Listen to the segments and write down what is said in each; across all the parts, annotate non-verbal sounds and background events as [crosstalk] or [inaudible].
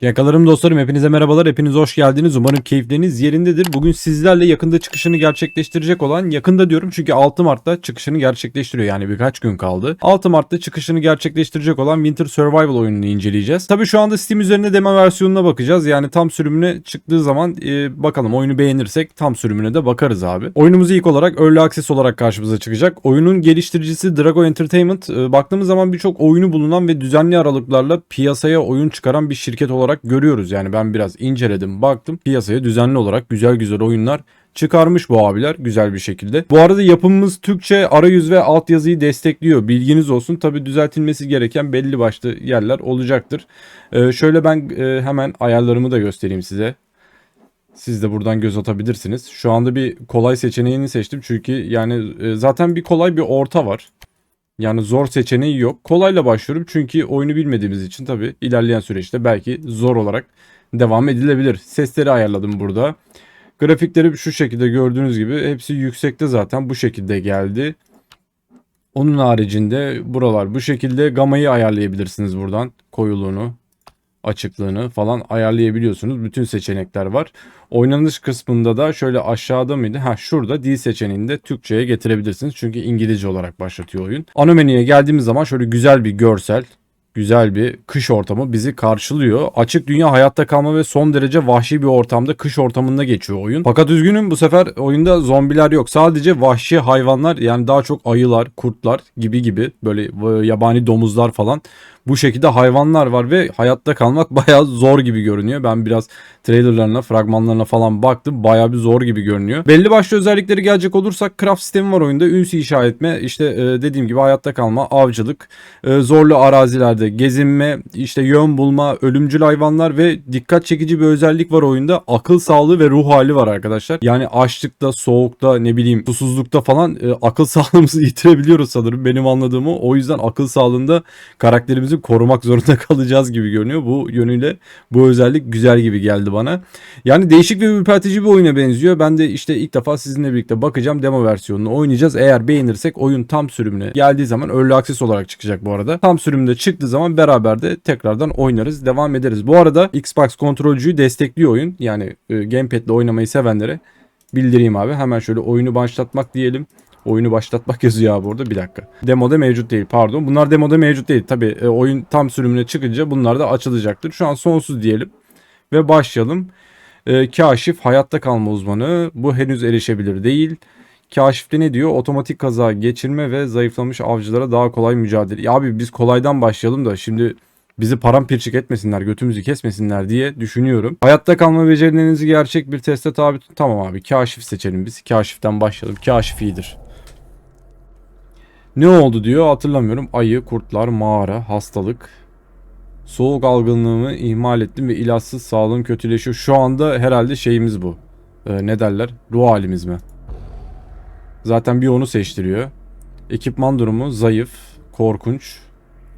Yakalarım dostlarım hepinize merhabalar hepiniz hoş geldiniz umarım keyifleriniz yerindedir. Bugün sizlerle yakında çıkışını gerçekleştirecek olan yakında diyorum çünkü 6 Mart'ta çıkışını gerçekleştiriyor yani birkaç gün kaldı. 6 Mart'ta çıkışını gerçekleştirecek olan Winter Survival oyununu inceleyeceğiz. Tabi şu anda Steam üzerinde demo versiyonuna bakacağız yani tam sürümüne çıktığı zaman e, bakalım oyunu beğenirsek tam sürümüne de bakarız abi. Oyunumuz ilk olarak Early Access olarak karşımıza çıkacak. Oyunun geliştiricisi Drago Entertainment e, baktığımız zaman birçok oyunu bulunan ve düzenli aralıklarla piyasaya oyun çıkaran bir şirket olarak görüyoruz. Yani ben biraz inceledim baktım piyasaya düzenli olarak güzel güzel oyunlar çıkarmış bu abiler güzel bir şekilde. Bu arada yapımımız Türkçe arayüz ve altyazıyı destekliyor. Bilginiz olsun. Tabi düzeltilmesi gereken belli başlı yerler olacaktır. Ee, şöyle ben e, hemen ayarlarımı da göstereyim size. Siz de buradan göz atabilirsiniz. Şu anda bir kolay seçeneğini seçtim. Çünkü yani e, zaten bir kolay bir orta var. Yani zor seçeneği yok. Kolayla başlıyorum çünkü oyunu bilmediğimiz için tabi ilerleyen süreçte belki zor olarak devam edilebilir. Sesleri ayarladım burada. Grafikleri şu şekilde gördüğünüz gibi hepsi yüksekte zaten bu şekilde geldi. Onun haricinde buralar bu şekilde gamayı ayarlayabilirsiniz buradan. Koyuluğunu, açıklığını falan ayarlayabiliyorsunuz. Bütün seçenekler var. Oynanış kısmında da şöyle aşağıda mıydı? Ha şurada dil seçeneğini Türkçe'ye getirebilirsiniz. Çünkü İngilizce olarak başlatıyor oyun. Ana menüye geldiğimiz zaman şöyle güzel bir görsel, güzel bir kış ortamı bizi karşılıyor. Açık dünya hayatta kalma ve son derece vahşi bir ortamda kış ortamında geçiyor oyun. Fakat üzgünüm bu sefer oyunda zombiler yok. Sadece vahşi hayvanlar yani daha çok ayılar, kurtlar gibi gibi böyle e, yabani domuzlar falan bu şekilde hayvanlar var ve hayatta kalmak [laughs] bayağı zor gibi görünüyor. Ben biraz trailerlarına, fragmanlarına falan baktım. Bayağı bir zor gibi görünüyor. Belli başlı özellikleri gelecek olursak craft sistemi var oyunda. Üns inşa etme, işte e, dediğim gibi hayatta kalma, avcılık, e, zorlu arazilerde gezinme, işte yön bulma, ölümcül hayvanlar ve dikkat çekici bir özellik var oyunda. Akıl sağlığı ve ruh hali var arkadaşlar. Yani açlıkta, soğukta, ne bileyim susuzlukta falan e, akıl [laughs] sağlığımızı yitirebiliyoruz sanırım benim anladığımı. O yüzden akıl sağlığında karakterimizi korumak zorunda [laughs] kalacağız gibi görünüyor. Bu yönüyle bu özellik güzel gibi geldi bana. Yani değişik ve ürpertici bir oyuna benziyor. Ben de işte ilk defa sizinle birlikte bakacağım. Demo versiyonunu oynayacağız. Eğer beğenirsek oyun tam sürümüne geldiği zaman Early Access olarak çıkacak bu arada. Tam sürümde çıktığı zaman beraber de tekrardan oynarız. Devam ederiz. Bu arada Xbox kontrolcüyü destekliyor oyun. Yani e, gamepad ile oynamayı sevenlere bildireyim abi. Hemen şöyle oyunu başlatmak diyelim. Oyunu başlatmak yazıyor abi orada bir dakika. Demoda mevcut değil pardon. Bunlar demoda mevcut değil. Tabi e, oyun tam sürümüne çıkınca bunlar da açılacaktır. Şu an sonsuz diyelim. Ve başlayalım. E, kaşif hayatta kalma uzmanı. Bu henüz erişebilir değil. Kaşifte ne diyor? Otomatik kaza geçirme ve zayıflamış avcılara daha kolay mücadele. Ya abi biz kolaydan başlayalım da şimdi bizi paramparçık etmesinler, götümüzü kesmesinler diye düşünüyorum. Hayatta kalma becerilerinizi gerçek bir teste tabi tut- Tamam abi kaşif seçelim biz. Kaşiften başlayalım. Kaşif iyidir. Ne oldu diyor hatırlamıyorum. Ayı, kurtlar, mağara, hastalık. Soğuk algınlığımı ihmal ettim ve ilaçsız sağlığım kötüleşiyor. Şu anda herhalde şeyimiz bu. Ee, ne derler? Ruh halimiz mi? Zaten bir onu seçtiriyor. Ekipman durumu zayıf, korkunç.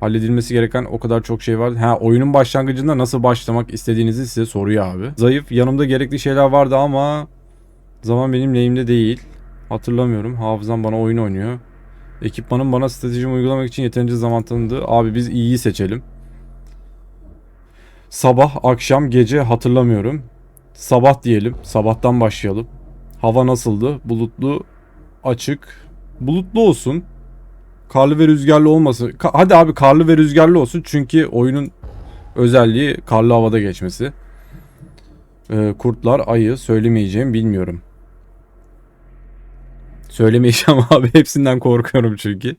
Halledilmesi gereken o kadar çok şey var. Ha oyunun başlangıcında nasıl başlamak istediğinizi size soruyor abi. Zayıf yanımda gerekli şeyler vardı ama zaman benim lehimde değil. Hatırlamıyorum. Hafızam bana oyun oynuyor. Ekipmanın bana stratejimi uygulamak için yeterince zaman tanıdı. Abi biz iyiyi seçelim. Sabah, akşam, gece hatırlamıyorum. Sabah diyelim. Sabahtan başlayalım. Hava nasıldı? Bulutlu, açık. Bulutlu olsun. Karlı ve rüzgarlı olmasın. Ka- Hadi abi karlı ve rüzgarlı olsun. Çünkü oyunun özelliği karlı havada geçmesi. Ee, kurtlar, ayı söylemeyeceğim bilmiyorum. Söylemeyeceğim [laughs] abi. Hepsinden korkuyorum çünkü.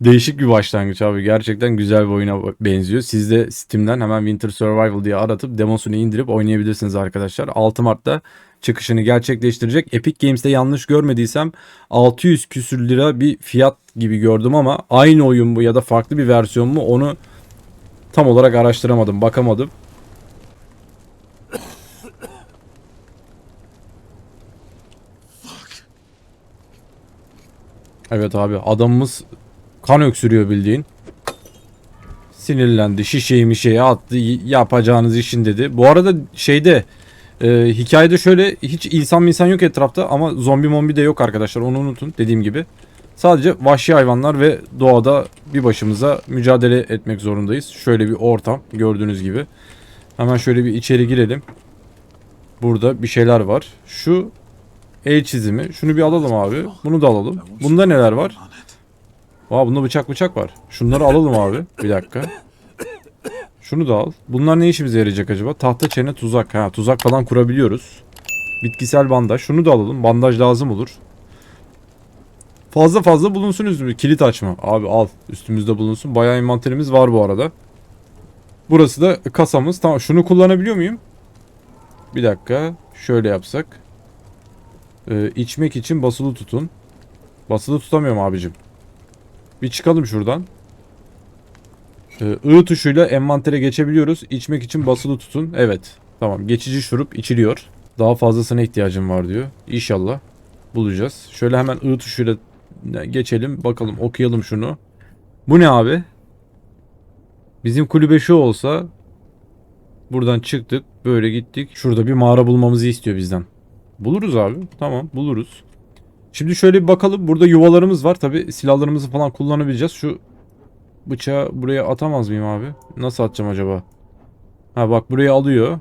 Değişik bir başlangıç abi. Gerçekten güzel bir oyuna benziyor. Siz de Steam'den hemen Winter Survival diye aratıp demosunu indirip oynayabilirsiniz arkadaşlar. 6 Mart'ta çıkışını gerçekleştirecek. Epic Games'te yanlış görmediysem 600 küsür lira bir fiyat gibi gördüm ama aynı oyun mu ya da farklı bir versiyon mu onu tam olarak araştıramadım, bakamadım. Evet abi adamımız kan öksürüyor bildiğin. Sinirlendi şişeyi mişeyi attı yapacağınız işin dedi. Bu arada şeyde e, hikayede şöyle hiç insan insan yok etrafta ama zombi mombi de yok arkadaşlar onu unutun dediğim gibi. Sadece vahşi hayvanlar ve doğada bir başımıza mücadele etmek zorundayız. Şöyle bir ortam gördüğünüz gibi. Hemen şöyle bir içeri girelim. Burada bir şeyler var. Şu el çizimi. Şunu bir alalım abi. Bunu da alalım. Bunda neler var? Aa bunda bıçak bıçak var. Şunları alalım abi. Bir dakika. Şunu da al. Bunlar ne işimize yarayacak acaba? Tahta çene tuzak. Ha tuzak falan kurabiliyoruz. Bitkisel bandaj. Şunu da alalım. Bandaj lazım olur. Fazla fazla bulunsun üstümüzde. Kilit açma. Abi al. Üstümüzde bulunsun. Bayağı envanterimiz var bu arada. Burası da kasamız. Tamam şunu kullanabiliyor muyum? Bir dakika. Şöyle yapsak. Ee, içmek için basılı tutun. Basılı tutamıyorum abicim. Bir çıkalım şuradan. Ee, tuşuyla envantere geçebiliyoruz. İçmek için basılı tutun. Evet. Tamam. Geçici şurup içiliyor. Daha fazlasına ihtiyacım var diyor. İnşallah bulacağız. Şöyle hemen I tuşuyla geçelim. Bakalım okuyalım şunu. Bu ne abi? Bizim kulübe şu olsa buradan çıktık. Böyle gittik. Şurada bir mağara bulmamızı istiyor bizden. Buluruz abi. Tamam buluruz. Şimdi şöyle bir bakalım. Burada yuvalarımız var. Tabi silahlarımızı falan kullanabileceğiz. Şu bıçağı buraya atamaz mıyım abi? Nasıl atacağım acaba? Ha bak buraya alıyor.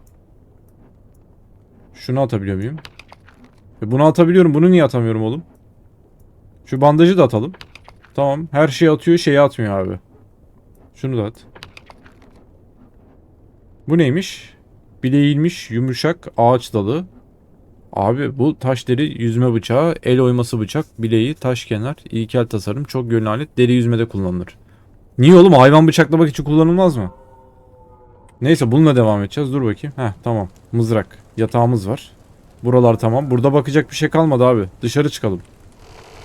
Şunu atabiliyor muyum? E bunu atabiliyorum. Bunu niye atamıyorum oğlum? Şu bandajı da atalım. Tamam. Her şeyi atıyor. Şeyi atmıyor abi. Şunu da at. Bu neymiş? Bileğilmiş yumuşak ağaç dalı. Abi bu taş deri yüzme bıçağı, el oyması bıçak, bileği, taş kenar, ilkel tasarım, çok yönlü alet, deri yüzmede kullanılır. Niye oğlum hayvan bıçaklamak için kullanılmaz mı? Neyse bununla devam edeceğiz. Dur bakayım. Heh tamam. Mızrak. Yatağımız var. Buralar tamam. Burada bakacak bir şey kalmadı abi. Dışarı çıkalım.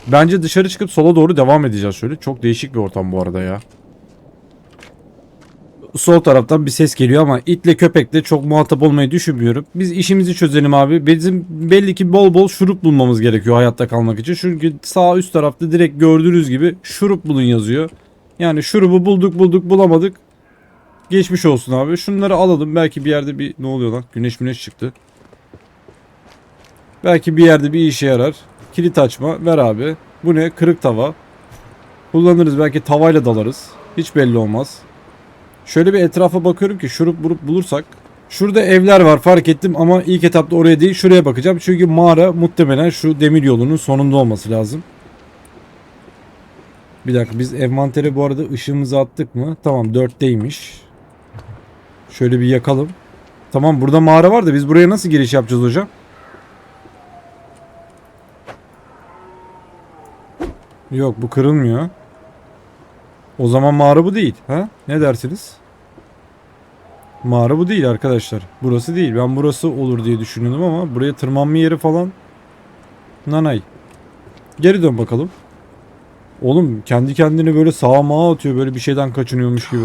Bence dışarı çıkıp sola doğru devam edeceğiz şöyle. Çok değişik bir ortam bu arada ya. Sol taraftan bir ses geliyor ama itle köpekle çok muhatap olmayı düşünmüyorum. Biz işimizi çözelim abi. Bizim belli ki bol bol şurup bulmamız gerekiyor hayatta kalmak için. Çünkü sağ üst tarafta direkt gördüğünüz gibi şurup bulun yazıyor. Yani şurubu bulduk bulduk bulamadık. Geçmiş olsun abi. Şunları alalım. Belki bir yerde bir ne oluyor lan? Güneş güneş çıktı. Belki bir yerde bir işe yarar. Kilit açma. Ver abi. Bu ne? Kırık tava. Kullanırız. Belki tavayla dalarız. Hiç belli olmaz. Şöyle bir etrafa bakıyorum ki şurup burup bulursak. Şurada evler var fark ettim ama ilk etapta oraya değil şuraya bakacağım. Çünkü mağara muhtemelen şu demir yolunun sonunda olması lazım. Bir dakika biz envantere bu arada ışığımızı attık mı? Tamam 4'teymiş. Şöyle bir yakalım. Tamam burada mağara var da biz buraya nasıl giriş yapacağız hocam? Yok bu kırılmıyor. O zaman mağara bu değil. Ha? Ne dersiniz? Mağara bu değil arkadaşlar. Burası değil. Ben burası olur diye düşünüyordum ama buraya tırmanma yeri falan. Nanay. Geri dön bakalım. Oğlum kendi kendini böyle sağa mağa atıyor böyle bir şeyden kaçınıyormuş gibi.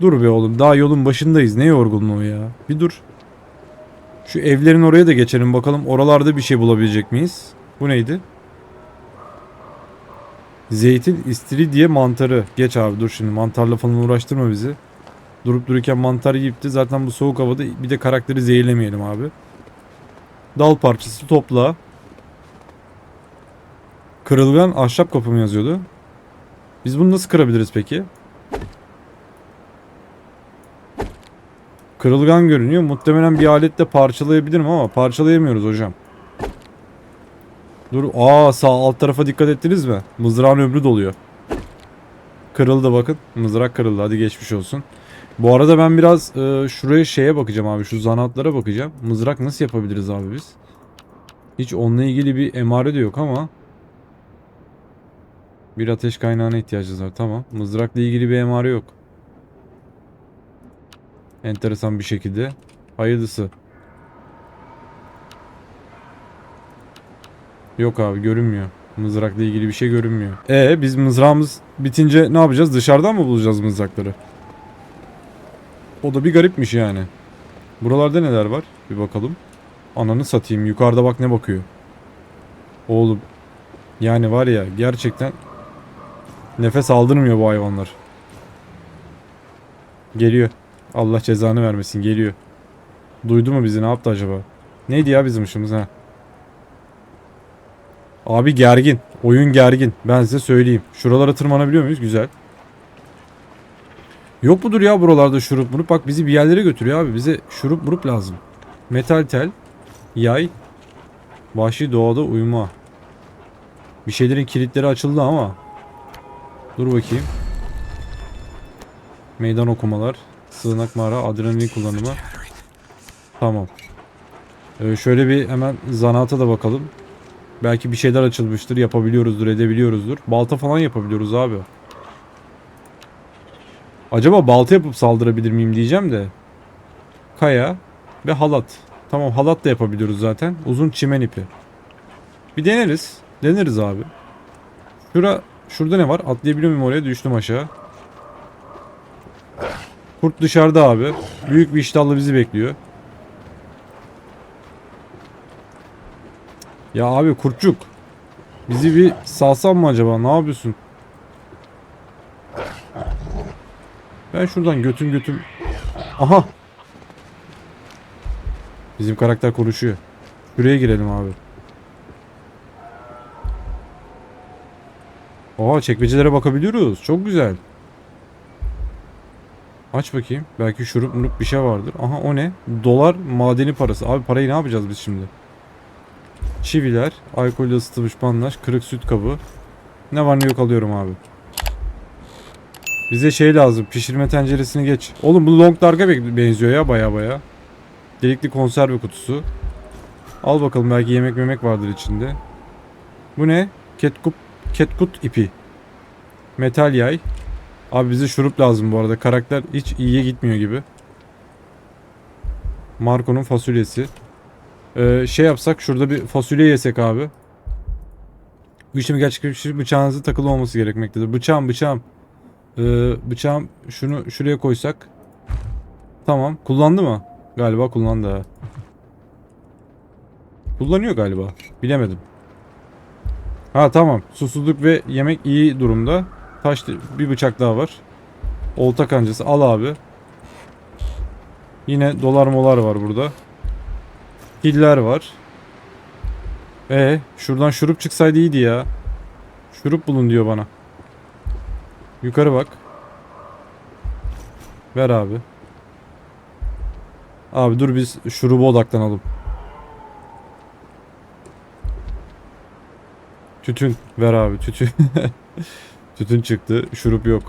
Dur be oğlum daha yolun başındayız. Ne yorgunluğu ya. Bir dur. Şu evlerin oraya da geçelim bakalım oralarda bir şey bulabilecek miyiz? Bu neydi? Zeytin istiridye mantarı. Geç abi dur şimdi mantarla falan uğraştırma bizi. Durup dururken mantar yiyip de zaten bu soğuk havada bir de karakteri zehirlemeyelim abi. Dal parçası topla. Kırılgan ahşap kapı mı yazıyordu? Biz bunu nasıl kırabiliriz peki? Kırılgan görünüyor. Muhtemelen bir aletle parçalayabilirim ama parçalayamıyoruz hocam. Dur. Aa sağ alt tarafa dikkat ettiniz mi? Mızrağın ömrü doluyor. Kırıldı bakın. Mızrak kırıldı. Hadi geçmiş olsun. Bu arada ben biraz e, şuraya şeye bakacağım abi. Şu zanaatlara bakacağım. Mızrak nasıl yapabiliriz abi biz? Hiç onunla ilgili bir emare de yok ama. Bir ateş kaynağına ihtiyacımız var. Tamam. Mızrakla ilgili bir emare yok. Enteresan bir şekilde. Hayırlısı. Yok abi görünmüyor. Mızrakla ilgili bir şey görünmüyor. E biz mızrağımız bitince ne yapacağız? Dışarıdan mı bulacağız mızrakları? O da bir garipmiş yani. Buralarda neler var? Bir bakalım. Ananı satayım. Yukarıda bak ne bakıyor. Oğlum. Yani var ya gerçekten nefes aldırmıyor bu hayvanlar. Geliyor. Allah cezanı vermesin geliyor. Duydu mu bizi ne yaptı acaba? Neydi ya bizim işimiz ha? Abi gergin. Oyun gergin. Ben size söyleyeyim. Şuralara tırmanabiliyor muyuz? Güzel. Yok mudur ya buralarda şurup murup? Bak bizi bir yerlere götürüyor abi. Bize şurup murup lazım. Metal tel. Yay. Vahşi doğada uyuma. Bir şeylerin kilitleri açıldı ama. Dur bakayım. Meydan okumalar. Sığınak mağara. Adrenalin kullanımı. Tamam. Ee, şöyle bir hemen zanaata da bakalım. Belki bir şeyler açılmıştır. Yapabiliyoruzdur, edebiliyoruzdur. Balta falan yapabiliyoruz abi. Acaba balta yapıp saldırabilir miyim diyeceğim de. Kaya ve halat. Tamam halat da yapabiliyoruz zaten. Uzun çimen ipi. Bir deneriz. Deneriz abi. Şura, şurada ne var? Atlayabiliyor muyum oraya? Düştüm aşağı. Kurt dışarıda abi. Büyük bir iştahla bizi bekliyor. Ya abi kurtçuk. Bizi bir salsan mı acaba? Ne yapıyorsun? Ben şuradan götüm götüm. Aha. Bizim karakter konuşuyor. Şuraya girelim abi. Oha çekmecelere bakabiliyoruz. Çok güzel. Aç bakayım. Belki şurup bir şey vardır. Aha o ne? Dolar madeni parası. Abi parayı ne yapacağız biz şimdi? Çiviler, alkolle ısıtılmış bandaj, kırık süt kabı. Ne var ne yok alıyorum abi. Bize şey lazım. Pişirme tenceresini geç. Oğlum bu long dark'a be- benziyor ya baya baya. Delikli konserve kutusu. Al bakalım belki yemek memek vardır içinde. Bu ne? Ketkup, ketkut ipi. Metal yay. Abi bize şurup lazım bu arada. Karakter hiç iyiye gitmiyor gibi. Marco'nun fasulyesi. Ee, şey yapsak şurada bir fasulye yesek abi. Bu işlemi gerçekleştirip bıçağınızın takılı olması gerekmektedir. Bıçağım bıçağım. Ee, bıçağım şunu şuraya koysak. Tamam. Kullandı mı? Galiba kullandı. Kullanıyor galiba. Bilemedim. Ha tamam. Susuzluk ve yemek iyi durumda. Taş bir bıçak daha var. Olta kancası al abi. Yine dolar molar var burada. Piller var. E şuradan şurup çıksaydı iyiydi ya. Şurup bulun diyor bana. Yukarı bak. Ver abi. Abi dur biz şuruba odaklanalım. Tütün ver abi tütün. [laughs] tütün çıktı. Şurup yok.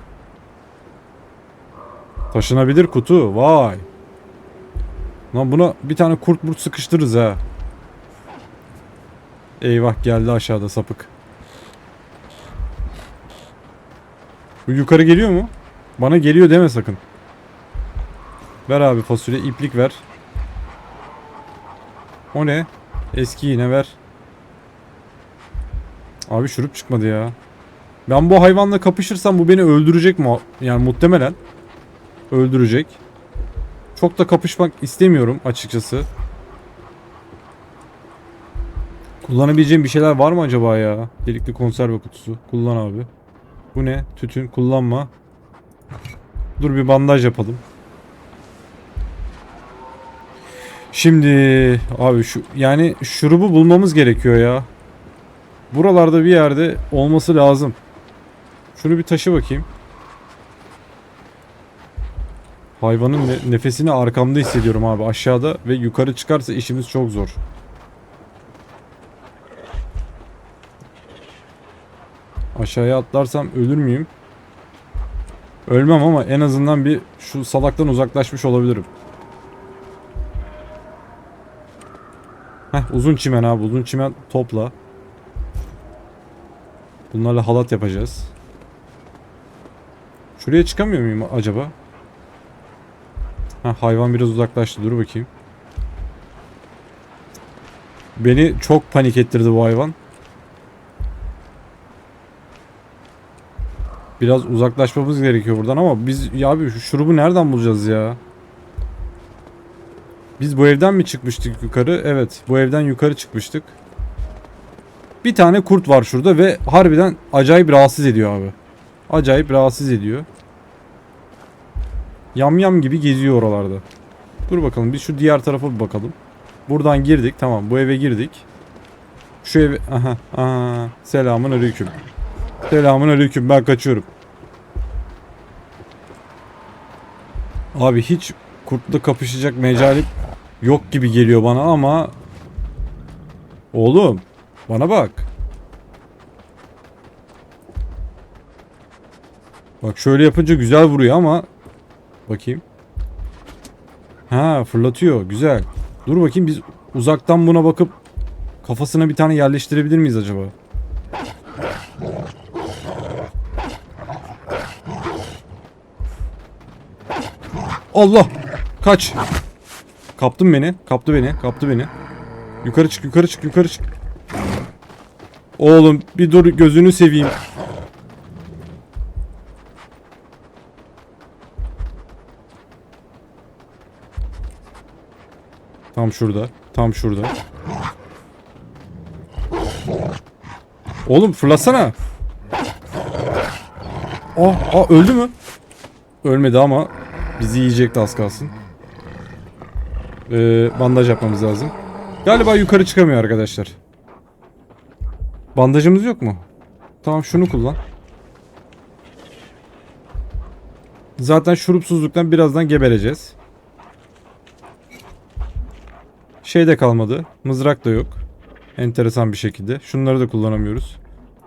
Taşınabilir kutu. Vay. Lan buna bir tane kurt murt sıkıştırırız ha. Eyvah geldi aşağıda sapık. Bu yukarı geliyor mu? Bana geliyor deme sakın. Ver abi fasulye iplik ver. O ne? Eski yine ver. Abi şurup çıkmadı ya. Ben bu hayvanla kapışırsam bu beni öldürecek mi? Yani muhtemelen. Öldürecek. Çok da kapışmak istemiyorum açıkçası. Kullanabileceğim bir şeyler var mı acaba ya? Delikli konserve kutusu. Kullan abi. Bu ne? Tütün kullanma. Dur bir bandaj yapalım. Şimdi abi şu yani şurubu bulmamız gerekiyor ya. Buralarda bir yerde olması lazım. Şunu bir taşı bakayım. Hayvanın ne- nefesini arkamda hissediyorum abi aşağıda ve yukarı çıkarsa işimiz çok zor. Aşağıya atlarsam ölür müyüm? Ölmem ama en azından bir şu salaktan uzaklaşmış olabilirim. Heh uzun çimen abi uzun çimen topla. Bunlarla halat yapacağız. Şuraya çıkamıyor muyum acaba? Ha hayvan biraz uzaklaştı. Dur bakayım. Beni çok panik ettirdi bu hayvan. Biraz uzaklaşmamız gerekiyor buradan ama biz ya abi şu şurubu nereden bulacağız ya? Biz bu evden mi çıkmıştık yukarı? Evet, bu evden yukarı çıkmıştık. Bir tane kurt var şurada ve harbiden acayip rahatsız ediyor abi. Acayip rahatsız ediyor. Yamyam gibi geziyor oralarda. Dur bakalım biz şu diğer tarafa bir bakalım. Buradan girdik tamam bu eve girdik. Şu eve aha aha selamun aleyküm. Selamun aleyküm ben kaçıyorum. Abi hiç kurtla kapışacak mecalim yok gibi geliyor bana ama Oğlum bana bak. Bak şöyle yapınca güzel vuruyor ama bakayım. Ha fırlatıyor güzel. Dur bakayım biz uzaktan buna bakıp kafasına bir tane yerleştirebilir miyiz acaba? Allah! Kaç! Kaptın beni, kaptı beni, kaptı beni. Yukarı çık, yukarı çık, yukarı çık. Oğlum bir dur gözünü seveyim. Tam şurada, tam şurada. Oğlum fırlasana. Aa, aa öldü mü? Ölmedi ama bizi yiyecekti az kalsın. Ee, bandaj yapmamız lazım. Galiba yukarı çıkamıyor arkadaşlar. Bandajımız yok mu? Tamam şunu kullan. Zaten şurupsuzluktan birazdan gebereceğiz. Şey de kalmadı. Mızrak da yok. Enteresan bir şekilde. Şunları da kullanamıyoruz.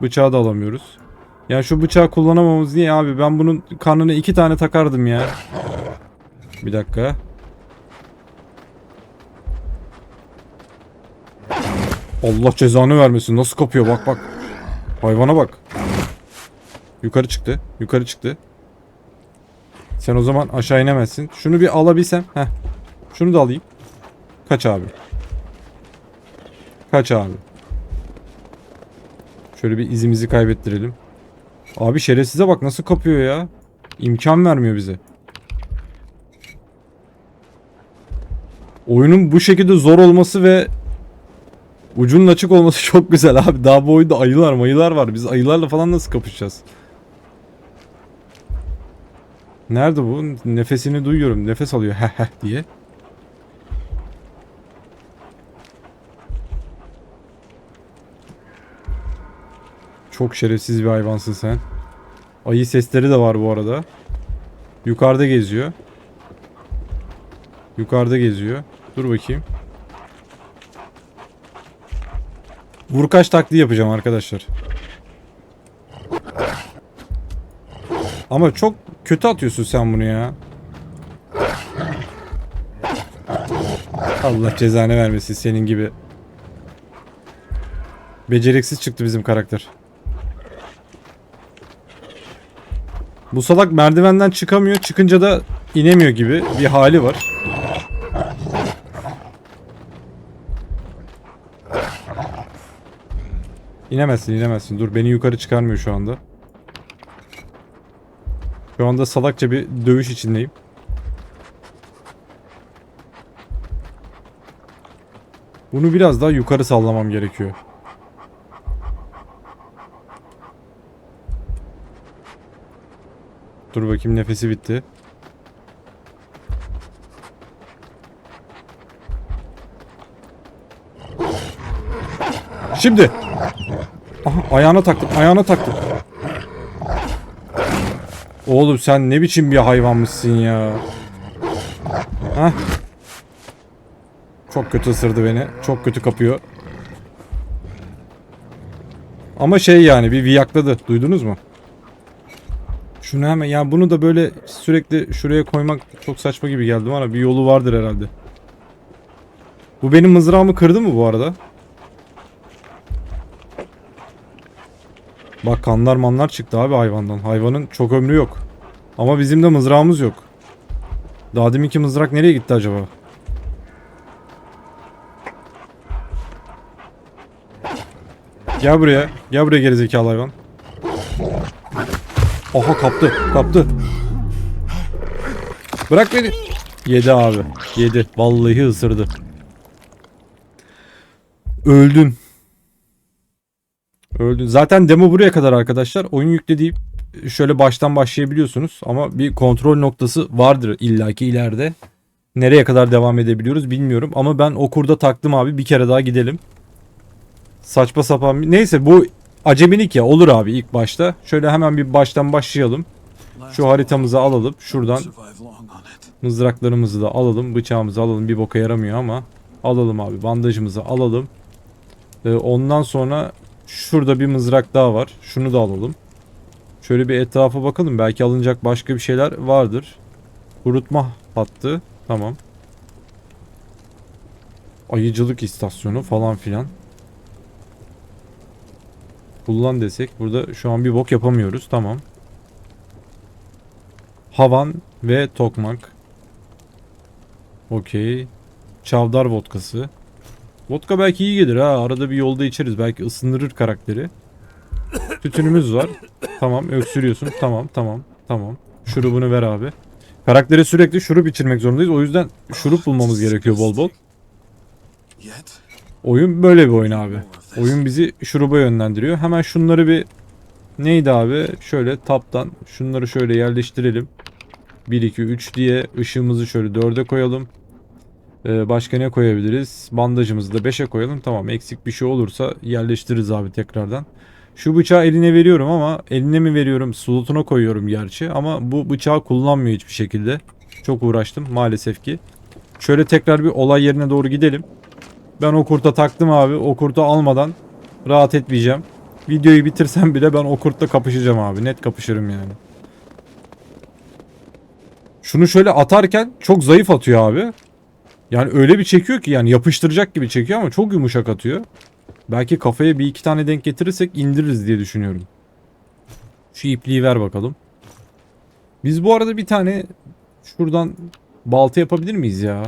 Bıçağı da alamıyoruz. Yani şu bıçağı kullanamamız niye abi? Ben bunun karnına iki tane takardım ya. Bir dakika. Allah cezanı vermesin. Nasıl kapıyor bak bak. Hayvana bak. Yukarı çıktı. Yukarı çıktı. Sen o zaman aşağı inemezsin. Şunu bir alabilsem. Heh. Şunu da alayım. Kaç abi. Kaç abi. Şöyle bir izimizi kaybettirelim. Abi şerefsize bak nasıl kapıyor ya. İmkan vermiyor bize. Oyunun bu şekilde zor olması ve ucunun açık olması [laughs] çok güzel abi. Daha bu oyunda ayılar mayılar var. Biz ayılarla falan nasıl kapışacağız? Nerede bu? Nefesini duyuyorum. Nefes alıyor [laughs] heh heh diye. Çok şerefsiz bir hayvansın sen. Ayı sesleri de var bu arada. Yukarıda geziyor. Yukarıda geziyor. Dur bakayım. Vurkaç taktiği yapacağım arkadaşlar. Ama çok kötü atıyorsun sen bunu ya. Allah cezanı vermesin senin gibi. Beceriksiz çıktı bizim karakter. Bu salak merdivenden çıkamıyor. Çıkınca da inemiyor gibi bir hali var. İnemezsin inemezsin. Dur beni yukarı çıkarmıyor şu anda. Şu anda salakça bir dövüş içindeyim. Bunu biraz daha yukarı sallamam gerekiyor. Dur bakayım nefesi bitti. Şimdi. Aha, ayağına taktım, ayağına taktım. Oğlum sen ne biçim bir hayvanmışsın ya. Hah. Çok kötü ısırdı beni. Çok kötü kapıyor. Ama şey yani bir viyakladı. Duydunuz mu? Şunu hemen yani bunu da böyle sürekli şuraya koymak çok saçma gibi geldi bana. Bir yolu vardır herhalde. Bu benim mızrağımı kırdı mı bu arada? Bak kanlar manlar çıktı abi hayvandan. Hayvanın çok ömrü yok. Ama bizim de mızrağımız yok. Daha deminki mızrak nereye gitti acaba? Gel buraya. Gel buraya gerizekalı hayvan. Oha kaptı. Kaptı. Bırak beni. Yedi abi. Yedi. Vallahi ısırdı. Öldün. Öldün. Zaten demo buraya kadar arkadaşlar. Oyun yüklediği şöyle baştan başlayabiliyorsunuz. Ama bir kontrol noktası vardır illaki ileride. Nereye kadar devam edebiliyoruz bilmiyorum. Ama ben o kurda taktım abi. Bir kere daha gidelim. Saçma sapan. Neyse bu acemilik ya olur abi ilk başta. Şöyle hemen bir baştan başlayalım. Şu haritamızı alalım. Şuradan Mızraklarımızı da alalım. Bıçağımızı alalım. Bir boka yaramıyor ama. Alalım abi. Bandajımızı alalım. Ee, ondan sonra şurada bir mızrak daha var. Şunu da alalım. Şöyle bir etrafa bakalım. Belki alınacak başka bir şeyler vardır. Kurutma hattı. Tamam. Ayıcılık istasyonu falan filan. Kullan desek burada şu an bir bok yapamıyoruz. Tamam. Havan ve tokmak. Okey. Çavdar vodkası. Vodka belki iyi gelir ha. Arada bir yolda içeriz. Belki ısındırır karakteri. Tütünümüz var. Tamam öksürüyorsun. Tamam tamam tamam. Şurubunu ver abi. Karaktere sürekli şurup içirmek zorundayız. O yüzden şurup bulmamız gerekiyor bol bol. Oyun böyle bir oyun abi. Oyun bizi şuruba yönlendiriyor. Hemen şunları bir neydi abi? Şöyle taptan şunları şöyle yerleştirelim. 1 2 3 diye ışığımızı şöyle 4'e koyalım. Ee, başka ne koyabiliriz? Bandajımızı da 5'e koyalım. Tamam eksik bir şey olursa yerleştiririz abi tekrardan. Şu bıçağı eline veriyorum ama eline mi veriyorum slotuna koyuyorum gerçi ama bu bıçağı kullanmıyor hiçbir şekilde. Çok uğraştım maalesef ki. Şöyle tekrar bir olay yerine doğru gidelim. Ben o kurta taktım abi. O kurtu almadan rahat etmeyeceğim. Videoyu bitirsem bile ben o kurtla kapışacağım abi. Net kapışırım yani. Şunu şöyle atarken çok zayıf atıyor abi. Yani öyle bir çekiyor ki yani yapıştıracak gibi çekiyor ama çok yumuşak atıyor. Belki kafaya bir iki tane denk getirirsek indiririz diye düşünüyorum. Şu ipliği ver bakalım. Biz bu arada bir tane şuradan balta yapabilir miyiz ya?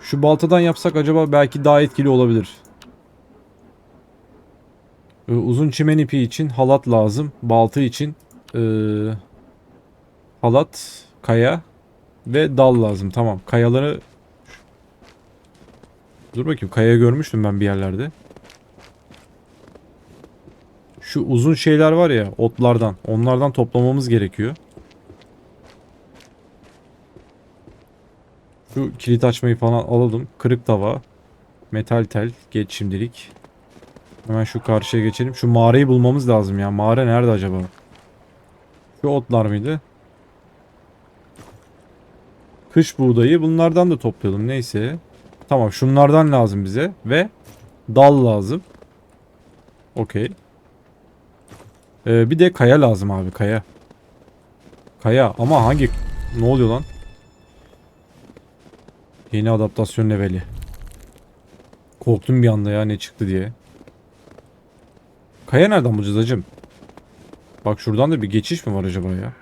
Şu baltadan yapsak acaba belki daha etkili olabilir. Ee, uzun çimen ipi için halat lazım. Balta için ee, halat, kaya ve dal lazım. Tamam. Kayaları Dur bakayım. Kaya görmüştüm ben bir yerlerde. Şu uzun şeyler var ya otlardan. Onlardan toplamamız gerekiyor. Şu kilit açmayı falan alalım. Kırık tava. Metal tel. Geç şimdilik. Hemen şu karşıya geçelim. Şu mağarayı bulmamız lazım ya. Mağara nerede acaba? Şu otlar mıydı? Kış buğdayı bunlardan da toplayalım. Neyse. Tamam şunlardan lazım bize. Ve dal lazım. Okey. Ee, bir de kaya lazım abi kaya. Kaya ama hangi... Ne oluyor lan? Yeni adaptasyon leveli. Korktum bir anda ya ne çıktı diye. Kaya nereden bulacağız hacım? Bak şuradan da bir geçiş mi var acaba ya?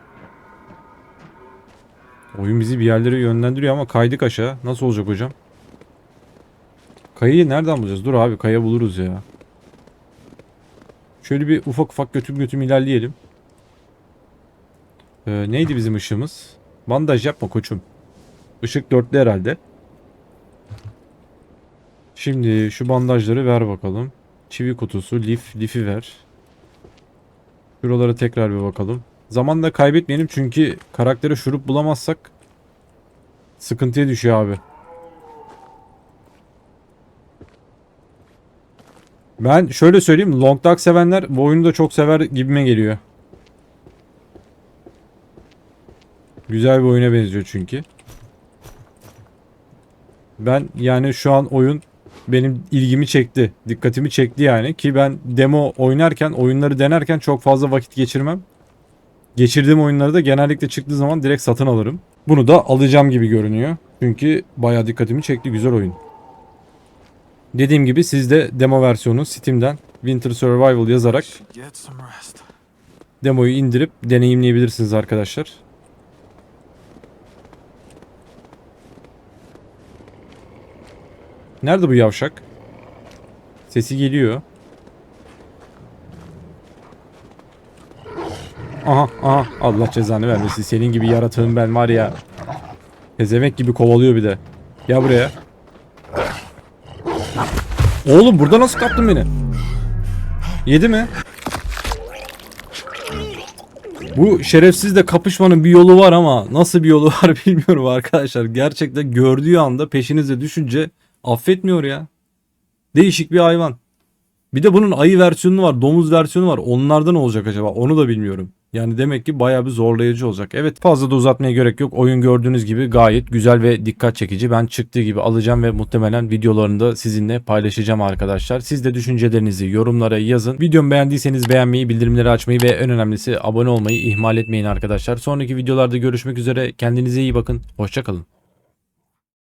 Oyun bizi bir yerlere yönlendiriyor ama kaydık aşağı. Nasıl olacak hocam? Kayayı nereden bulacağız? Dur abi kaya buluruz ya. Şöyle bir ufak ufak götüm götüm ilerleyelim. Ee, neydi bizim ışığımız? Bandaj yapma koçum. Işık dörtlü herhalde. Şimdi şu bandajları ver bakalım. Çivi kutusu, lif, lifi ver. Şuralara tekrar bir bakalım. Zaman da kaybetmeyelim çünkü karaktere şurup bulamazsak sıkıntıya düşüyor abi. Ben şöyle söyleyeyim. Long Dark sevenler bu oyunu da çok sever gibime geliyor. Güzel bir oyuna benziyor çünkü. Ben yani şu an oyun benim ilgimi çekti. Dikkatimi çekti yani. Ki ben demo oynarken, oyunları denerken çok fazla vakit geçirmem. Geçirdiğim oyunları da genellikle çıktığı zaman direkt satın alırım. Bunu da alacağım gibi görünüyor. Çünkü bayağı dikkatimi çekti. Güzel oyun. Dediğim gibi siz de demo versiyonu Steam'den Winter Survival yazarak demoyu indirip deneyimleyebilirsiniz arkadaşlar. Nerede bu yavşak? Sesi geliyor. Aha aha Allah cezanı vermesin. Senin gibi yaratığım ben var ya. Pezevenk gibi kovalıyor bir de. Gel buraya. Oğlum burada nasıl kaptın beni? Yedi mi? Bu şerefsizle kapışmanın bir yolu var ama nasıl bir yolu var [laughs] bilmiyorum arkadaşlar. Gerçekten gördüğü anda peşinize düşünce affetmiyor ya. Değişik bir hayvan. Bir de bunun ayı versiyonu var, domuz versiyonu var. Onlardan olacak acaba? Onu da bilmiyorum. Yani demek ki bayağı bir zorlayıcı olacak. Evet fazla da uzatmaya gerek yok. Oyun gördüğünüz gibi gayet güzel ve dikkat çekici. Ben çıktığı gibi alacağım ve muhtemelen videolarını da sizinle paylaşacağım arkadaşlar. Siz de düşüncelerinizi yorumlara yazın. Videomu beğendiyseniz beğenmeyi, bildirimleri açmayı ve en önemlisi abone olmayı ihmal etmeyin arkadaşlar. Sonraki videolarda görüşmek üzere. Kendinize iyi bakın. Hoşçakalın.